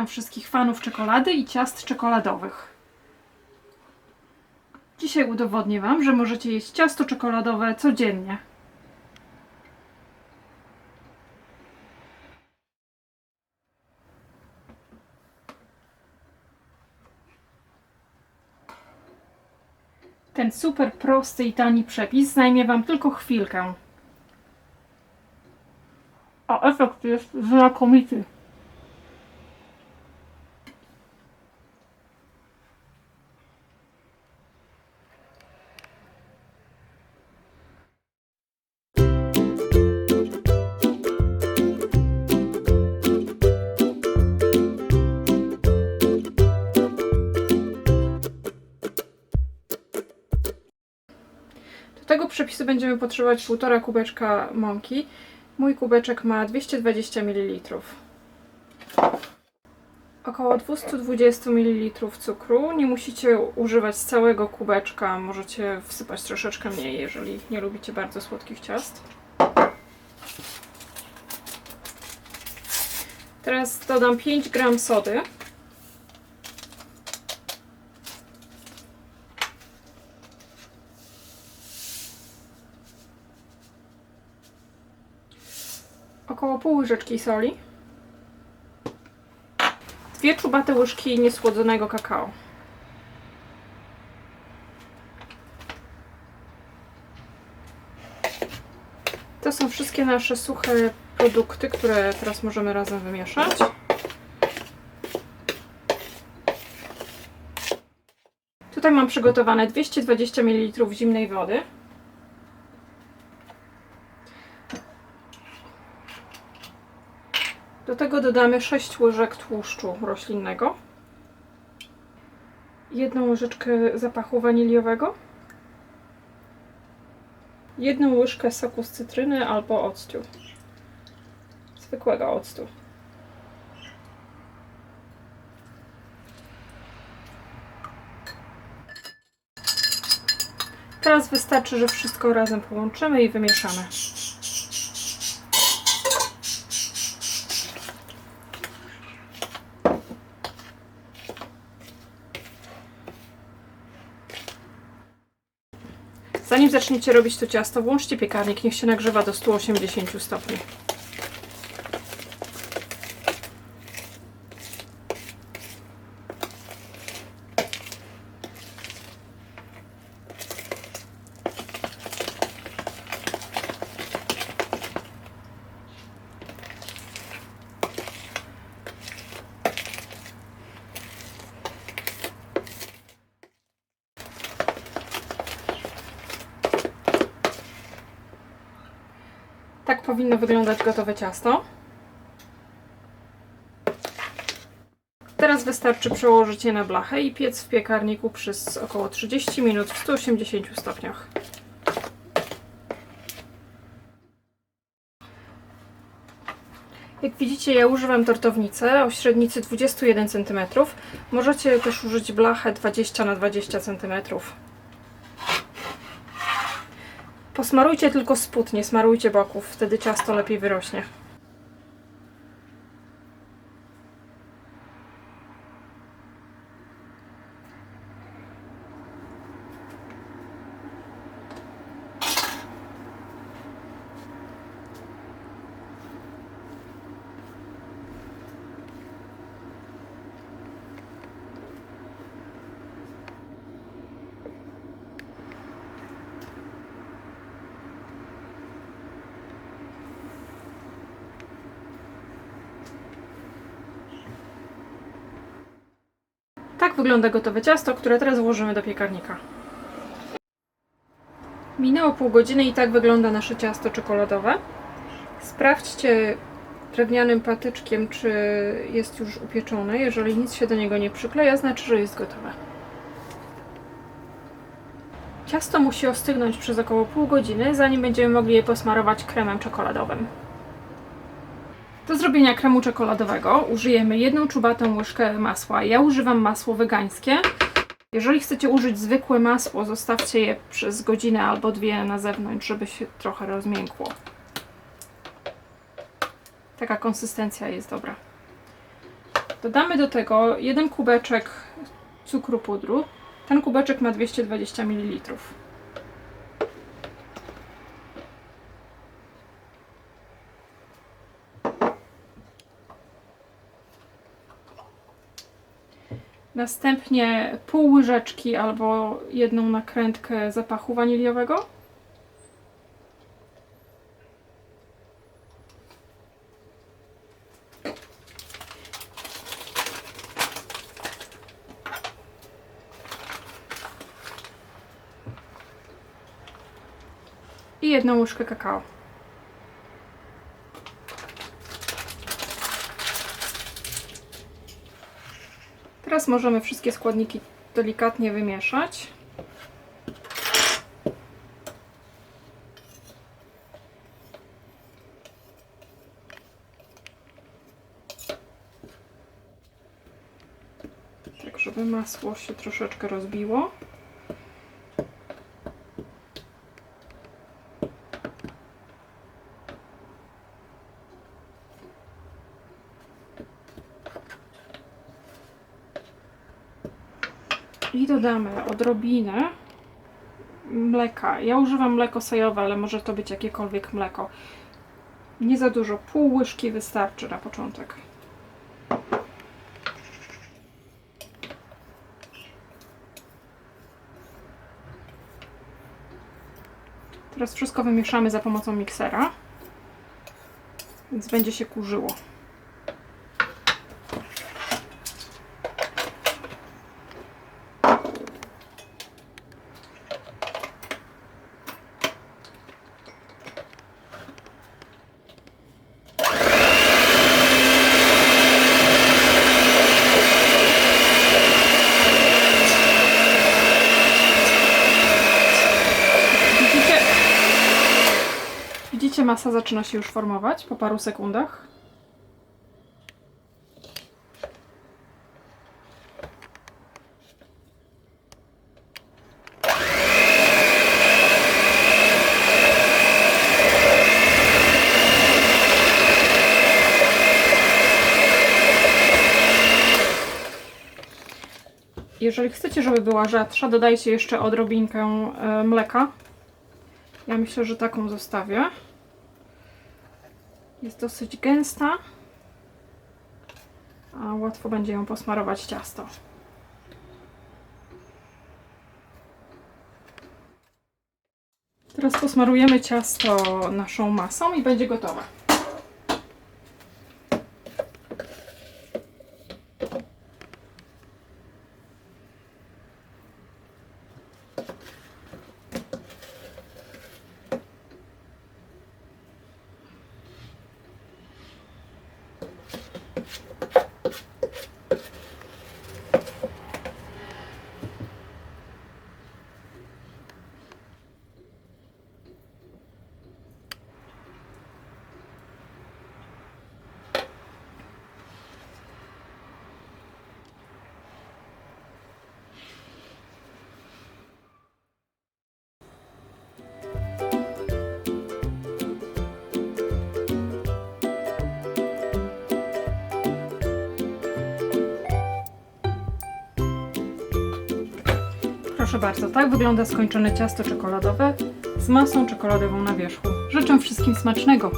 Witam wszystkich fanów czekolady i ciast czekoladowych. Dzisiaj udowodnię Wam, że możecie jeść ciasto czekoladowe codziennie. Ten super prosty i tani przepis zajmie Wam tylko chwilkę. A efekt jest znakomity. Przepisu będziemy potrzebować 1,5 kubeczka mąki. Mój kubeczek ma 220 ml. Około 220 ml cukru. Nie musicie używać całego kubeczka, możecie wsypać troszeczkę mniej, jeżeli nie lubicie bardzo słodkich ciast. Teraz dodam 5 gram sody. około pół łyżeczki soli, dwie czubate łyżki niesłodzonego kakao. To są wszystkie nasze suche produkty, które teraz możemy razem wymieszać. Tutaj mam przygotowane 220 ml zimnej wody. Tego dodamy 6 łyżek tłuszczu roślinnego, jedną łyżeczkę zapachu waniliowego, jedną łyżkę soku z cytryny albo octu, zwykłego octu. Teraz wystarczy, że wszystko razem połączymy i wymieszamy. Zanim zaczniecie robić to ciasto, włączcie piekarnik, niech się nagrzewa do 180 stopni. Tak powinno wyglądać gotowe ciasto. Teraz wystarczy przełożyć je na blachę i piec w piekarniku przez około 30 minut w 180 stopniach. Jak widzicie, ja używam tortownicy o średnicy 21 cm. Możecie też użyć blachę 20 na 20 cm. Posmarujcie tylko spód, nie smarujcie boków, wtedy ciasto lepiej wyrośnie. Wygląda gotowe ciasto, które teraz włożymy do piekarnika. Minęło pół godziny i tak wygląda nasze ciasto czekoladowe. Sprawdźcie drewnianym patyczkiem, czy jest już upieczone. Jeżeli nic się do niego nie przykleja, znaczy, że jest gotowe. Ciasto musi ostygnąć przez około pół godziny, zanim będziemy mogli je posmarować kremem czekoladowym. Do zrobienia kremu czekoladowego użyjemy jedną czubatą łyżkę masła. Ja używam masło wegańskie. Jeżeli chcecie użyć zwykłe masło, zostawcie je przez godzinę albo dwie na zewnątrz, żeby się trochę rozmiękło. Taka konsystencja jest dobra. Dodamy do tego jeden kubeczek cukru pudru. Ten kubeczek ma 220 ml. Następnie pół łyżeczki albo jedną nakrętkę zapachu waniliowego. I jedną łyżkę kakao. Teraz możemy wszystkie składniki delikatnie wymieszać. Tak, żeby masło się troszeczkę rozbiło. I dodamy odrobinę mleka. Ja używam mleko sojowe, ale może to być jakiekolwiek mleko. Nie za dużo, pół łyżki wystarczy na początek. Teraz wszystko wymieszamy za pomocą miksera, więc będzie się kurzyło. Widzicie? Masa zaczyna się już formować po paru sekundach. Jeżeli chcecie, żeby była rzadsza, dodajcie jeszcze odrobinkę e, mleka. Ja myślę, że taką zostawię. Jest dosyć gęsta, a łatwo będzie ją posmarować ciasto. Teraz posmarujemy ciasto naszą masą i będzie gotowe. Proszę bardzo, tak wygląda skończone ciasto czekoladowe z masą czekoladową na wierzchu. Życzę wszystkim smacznego!